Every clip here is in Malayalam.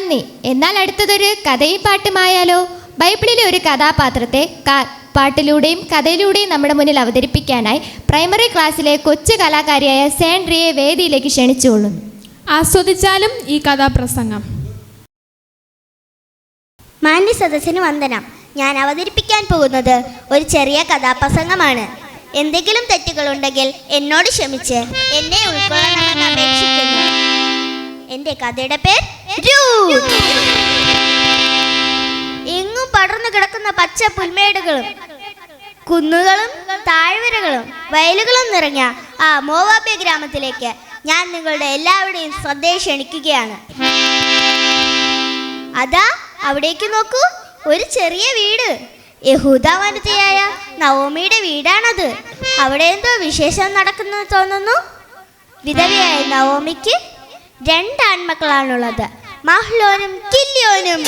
നന്ദി. എന്നാൽ അടുത്തതൊരു കഥയും പാട്ടുമായാലോ? ബൈബിളിലെ ഒരു കഥാപാത്രത്തെ പാട്ടിലൂടെയും കഥയിലൂടെയും നമ്മുടെ മുന്നിൽ അവതരിപ്പിക്കാനായി പ്രൈമറി ക്ലാസ്സിലെ കൊച്ചു കലാകാരിയായ സാൻഡ്രിയെ വേദിയിലേക്ക് ക്ഷണിച്ചുകൊള്ളുന്നു. ആസ്വദിച്ചാലും ഈ കഥാപ്രസംഗം. മാന്യ സദസ്സിന് വന്ദനം. ഞാൻ അവതരിപ്പിക്കാൻ പോകുന്നത് ഒരു ചെറിയ കഥാപ്രസംഗമാണ്. എന്തെങ്കിലും തെറ്റുകളുണ്ടെങ്കിൽ എന്നോട് ക്ഷമിച്ച്. എന്നെ ഉൾക്കൊള്ളണമെന്ന് അപേക്ഷിക്കുന്നു. എന്റെ കഥയുടെ പേര്. എങ്ങും പടർന്നു കിടക്കുന്ന പച്ച പുൽമേടുകളും കുന്നുകളും താഴ്വരകളും വയലുകളും നിറഞ്ഞ ആ മോവാബെ ഗ്രാമത്തിലേക്ക് ഞാൻ നിങ്ങളുടെ എല്ലാവരുടെയും ശ്രദ്ധയെ ക്ഷണിക്കുകയാണ്. അതാ അവിടേക്ക് നോക്കൂ ഒരു ചെറിയ വീട്. യഹൂദ വനിതയായ നവോമിയുടെ വീടാണത്. അവിടെ എന്തോ വിശേഷം നടക്കുന്നു തോന്നുന്നു. വിധവയായ നവോമിക്ക് രണ്ട് ആൺമക്കളാണുള്ളത് മഹ്ലോനും കില്യോനും.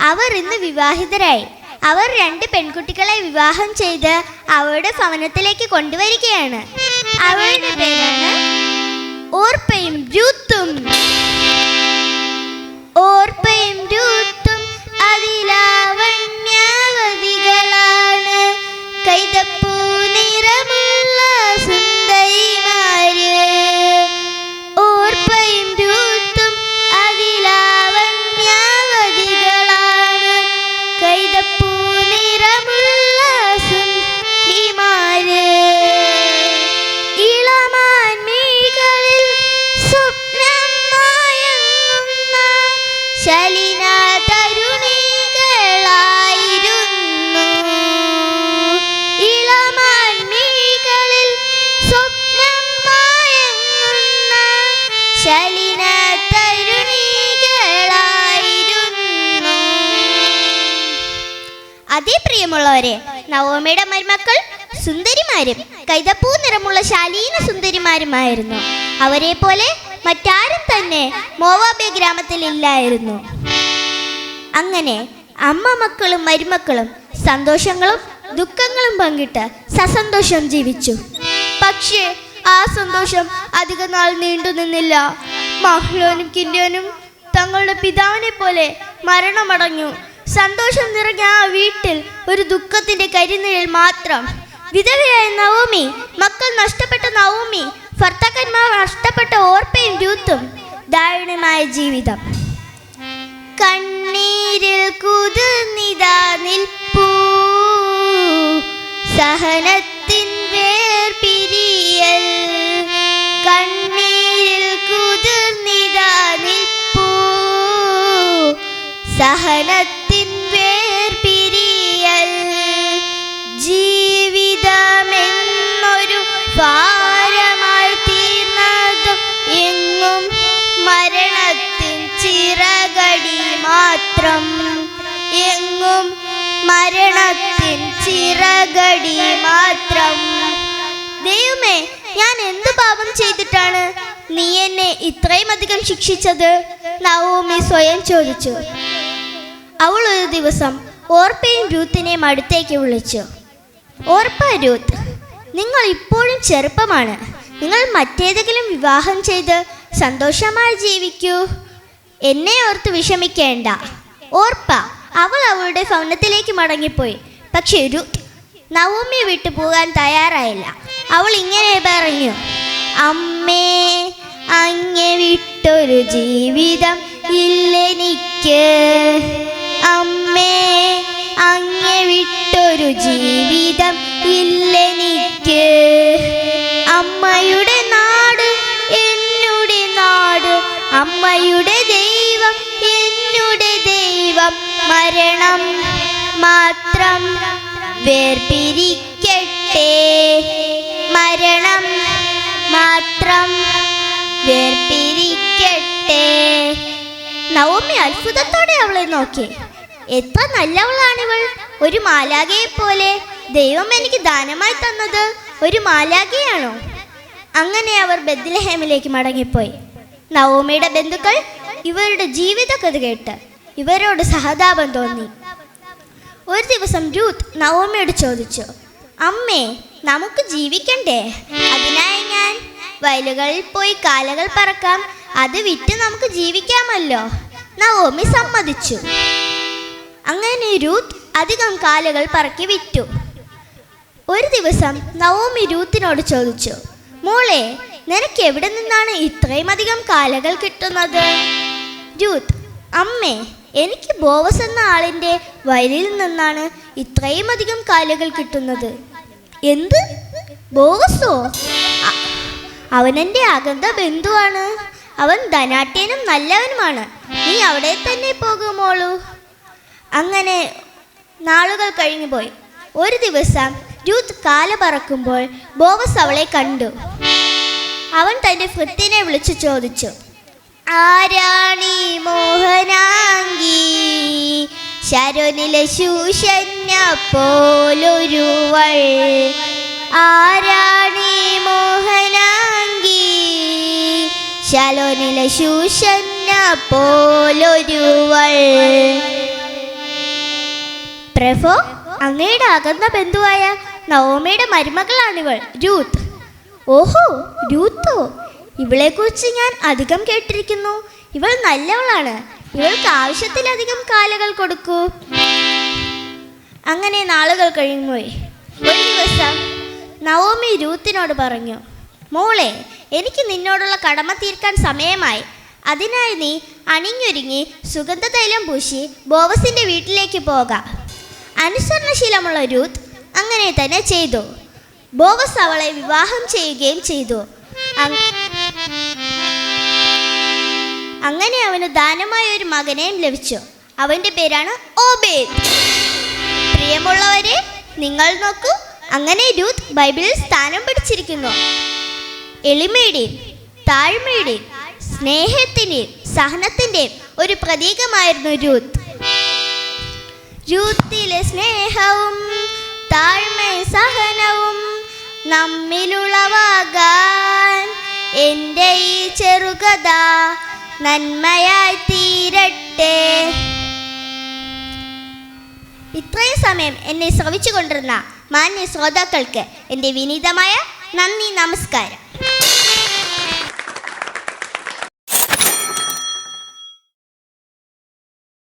അവർ ഇന്ന് വിവാഹിതരായി. അവർ രണ്ട് പെൺകുട്ടികളെ വിവാഹം ചെയ്ത് അവരുടെ ഭവനത്തിലേക്ക് കൊണ്ടുവരികയാണ്. അവരുടെ പേരാണ് ഓർപ്പയും രൂത്തും. ഓർപ്പയും രൂത്തും. അതേ പ്രിയമുള്ളവരെ നവോമിയുടെ മരുമക്കൾ സുന്ദരിമാരും കൈതപ്പൂ നിറമുള്ള ശാലീന സുന്ദരിമാരുമായിരുന്നു. അവരെ പോലെ മറ്റാരും തന്നെ മോവാബെ ഗ്രാമത്തിൽ ഇല്ലായിരുന്നു. അങ്ങനെ അമ്മ മക്കളും മരുമക്കളും സന്തോഷങ്ങളും ദുഃഖങ്ങളും പങ്കിട്ട് സസന്തോഷം ജീവിച്ചു. പക്ഷേ ആ സന്തോഷം അധിക നാൾ നീണ്ടു നിന്നില്ല. മഹ്ലോനും കിന്യോനും തങ്ങളുടെ പിതാവിനെ പോലെ മരണമടഞ്ഞു. സന്തോഷം നിറഞ്ഞ ആ വീട്ടിൽ ഒരു ദുഃഖത്തിന്റെ കരിനിഴൽ മാത്രം. വിധവയായ നവോമി മക്കൾ നഷ്ടപ്പെട്ട നവോമി ഭർത്താക്കന്മാർ നഷ്ടപ്പെട്ട ഓർപ്പയും രൂത്തും ദാരുണമായ ജീവിതം. കണ്ണീരിൽ കുതിർന്നിതാ നിൽപ്പൂ. സഹനത്തിൻ സഹനത്തിൻ വേർപിരിയൽ ജീവിതമെന്നൊരു ഭാരമായി തീർന്നതും എങ്ങും മരണത്തിൻ ചിറകടി മാത്രം. എങ്ങും മരണത്തിൻ ചിറകടി മാത്രം. ദൈവമേ ഞാൻ എന്ത് പാപം ചെയ്തിട്ടാണ് നീ എന്നെ ഇത്രയും അധികം ശിക്ഷിച്ചത്? നവോമി സ്വയം ചോദിച്ചു. അവൾ ഒരു ദിവസം ഓർപ്പയും രൂത്തിനെയും അടുത്തേക്ക് വിളിച്ചു. ഓർപ്പ രൂത്ത് നിങ്ങൾ ഇപ്പോഴും ചെറുപ്പമാണ്. നിങ്ങൾ മറ്റേതെങ്കിലും വിവാഹം ചെയ്ത് സന്തോഷമായി ജീവിക്കൂ. എന്നെ ഓർത്ത് വിഷമിക്കേണ്ട. ഓർപ്പ അവൾ അവളുടെ ഭവനത്തിലേക്ക് മടങ്ങിപ്പോയി. പക്ഷെ രൂത്ത് നവോമിയെ വിട്ടു പോകാൻ തയ്യാറായില്ല. അവൾ ഇങ്ങനെ പറഞ്ഞു അമ്മേ അങ്ങെ വിട്ടൊരു ജീവിതം ഇല്ലെനിക്ക്. അമ്മേ അങ്ങെ വിട്ടൊരു ജീവിതം ഇല്ലെനിക്ക് അമ്മയുടെ നാട് എന്നുടെ നാട് അമ്മയുടെ ദൈവം എന്നുടെ ദൈവം. മരണം മാത്രം വേർപിരിക്കട്ടെ. മരണം മാത്രം വേർപിരിക്കട്ടെ. നവമി അത്ഭുതത്തോടെ അവളെ നോക്കി. എത്ര നല്ലവളാണിവൾ. ഒരു മാലാകയെ പോലെ ദൈവം എനിക്ക് ദാനമായി തന്നത് ഒരു മാലാകയാണോ അങ്ങനെ അവർ ബദ്ലഹേമിലേക്ക് മടങ്ങിപ്പോയി. നവോമിയുടെ ബന്ധുക്കൾ ഇവരുടെ ജീവിത കഥ കേട്ട് ഇവരോട് സഹതാപം തോന്നി. ഒരു ദിവസം രൂത്ത് നവോമിയോട് ചോദിച്ചു അമ്മേ നമുക്ക് ജീവിക്കണ്ടേ? അതിനായി ഞാൻ വയലുകളിൽ പോയി കാലകൾ പറക്കാം. അത് വിറ്റ് നമുക്ക് ജീവിക്കാമല്ലോ. നവോമി സമ്മതിച്ചു. അങ്ങനെ രൂത്ത് അധികം കാലുകൾ പറക്കി വിറ്റു. ഒരു ദിവസം നവോമി രൂത്തിനോട് ചോദിച്ചു മോളെ നിനക്ക് എവിടെ നിന്നാണ് ഇത്രയും അധികം കാലകൾ കിട്ടുന്നത്? രൂത്ത് അമ്മേ എനിക്ക് ബോവസ് എന്ന ആളിന്റെ വയലിൽ നിന്നാണ് ഇത്രയും അധികം കാലുകൾ കിട്ടുന്നത്. എന്ത്? ബോവസോ? അവനെന്റെ അകന്ത ബന്ധുവാണ് അവൻ ധനാട്യനും നല്ലവനുമാണ്. നീ അവിടെ തന്നെ പോകുമോളൂ അങ്ങനെ നാളുകൾ കഴിഞ്ഞു പോയി. ഒരു ദിവസം രൂത്ത് കാല പറക്കുമ്പോൾ ബോവസ് അവളെ കണ്ടു. അവൻ തന്റെ ഫൃത്തിനെ വിളിച്ചു ചോദിച്ചു ആരാണി മോഹനാങ്കി ശരണിലെ ശൂഷന്ന പോലൊരുവൾ. ആരാണി മോഹനാങ്കി ശലോനിലെ ശൂഷന്ന പോലൊരുവൾ. പ്രഭോ അങ്ങയുടെ അകന്ന ബന്ധുവായ നവോമയുടെ മരുമകളാണിവൾ രൂത്ത്. ഓഹോ രൂത്തോ ഇവളെക്കുറിച്ച് ഞാൻ അധികം കേട്ടിരിക്കുന്നു. ഇവൾ നല്ലവളാണ്. ഇവൾക്ക് ആവശ്യത്തിലധികം കാലുകൾ കൊടുക്കൂ. അങ്ങനെ നാളുകൾ കഴിഞ്ഞുപോയി ഒരു ദിവസം നവോമി രൂത്തിനോട് പറഞ്ഞു മോളെ എനിക്ക് നിന്നോടുള്ള കടമ തീർക്കാൻ സമയമായി. അതിനായി നീ അണിഞ്ഞൊരുങ്ങി സുഗന്ധതൈലം പൂശി ബോവസിന്റെ വീട്ടിലേക്ക് പോകാം. അനുസരണശീലമുള്ള രൂത്ത് അങ്ങനെ തന്നെ ചെയ്തു. ബോവസ് അവളെ വിവാഹം ചെയ്യുകയും ചെയ്തു. അങ്ങനെ അവന് ദാനമായ ഒരു മകനെയും ലഭിച്ചു. അവന്റെ പേരാണ് ഓബേദ്. പ്രിയമുള്ളവരെ നിങ്ങൾ നോക്കൂ അങ്ങനെ രൂത്ത് ബൈബിളിൽ സ്ഥാനം പിടിച്ചിരിക്കുന്നു. എളിമയുടെയും താഴ്മയുടെയും സ്നേഹത്തിന്റെയും സഹനത്തിന്റെയും ഒരു പ്രതീകമായിരുന്നു രൂത്ത് രൂത്തിലെ സ്നേഹവും താഴ്മ സഹനവും നമ്മിലുളവാകാൻ എന്റെ ഈ ചെറുകഥ നന്മയായി തീരട്ടെ. ഇത്രയും സമയം എന്നെ ശ്രവിച്ചു കൊണ്ടിരുന്ന മാന്യ ശ്രോതാക്കൾക്ക് എന്റെ വിനീതമായ നന്ദി നമസ്കാരം.